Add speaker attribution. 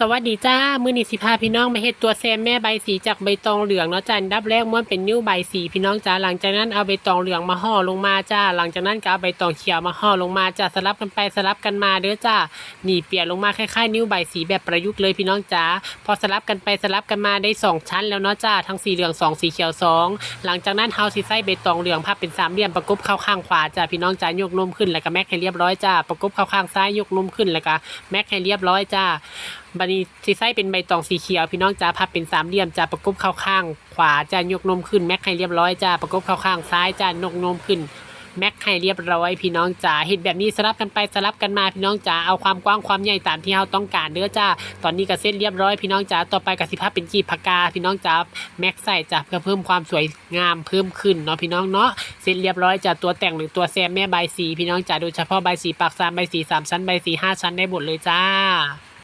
Speaker 1: สวัสดีจ้า มือนิสิพาพี่น้องมาเฮ็ดตัวแซมแม่ใบสีจากใบตองเหลืองเนาะจ้าอันดับแรกม้วนเป็นนิ้วใบสีพี่น้องจ้าหลังจากนั้นเอาใบตองเหลืองมาห่อลงมาจ้า หลังจากนั้นก็เอาใบตองเขียวมาห่อลงมาจ้าสลับกันไปสลับกันมาเด้อจ้านี่เปลี่ยนลงมาคล้ายๆนิ้วใบสีแบบประยุกต์เลยพี่น้องจ้าพอสลับกันไปสลับกันมาได้สองชั้นแล้วเนาะจ้าทั้งสีเหลืองสองสีเขียวสองหลังจากนั้นเฮาสิใส่ใบตองเหลืองพับเป็นสามเหลี่ยมประกบเข้าข้างขวาจ้าพี่น้องจ้ายกนมขึ้นแล้วก็แม็กให้เรียบร้อยจ้าประกบเข้าข้างซ้ายยกนมขึ้นแล้วก็แม็กให้เรียบร้อยจ้า บันนี้สีไส้เป็นใบตองสีเขียว พี่น้องจ้าพับเป็นสามเหลี่ยมจ้าประกบเข้าข้างขวาจ้ายกนมขึ้นแม็กให้เรียบร้อยจ้าประกบเข้าข้างซ้ายจ้านกนมขึ้นแม็กให้เรียบร้อยพี่น้องจ๋าเห็ดแบบนี้สลับกันไปสลับกันมาพี่น้องจ๋าเอาความกว้างความใหญ่ตามที่เราต้องการเด้อจ้าตอนนี้ก็เสร็จเรียบร้อยพี่น้องจ๋าต่อไปกับสิภาพเป็นจีบปากกาพี่น้องจ๋าแม็กใส่จ้าเพื่อเพิ่มความสวยงามเพิ่มขึ้นเนาะพี่น้องเนาะเสร็จเรียบร้อยจ้าตัวแต่งหรือตัวแซมแม่ใบสีพี่น้องจ๋าโดยเฉพาะใบสีปากสามใบสีสามชั้นใบสีห้าชั้นได้หมดเลยจ้า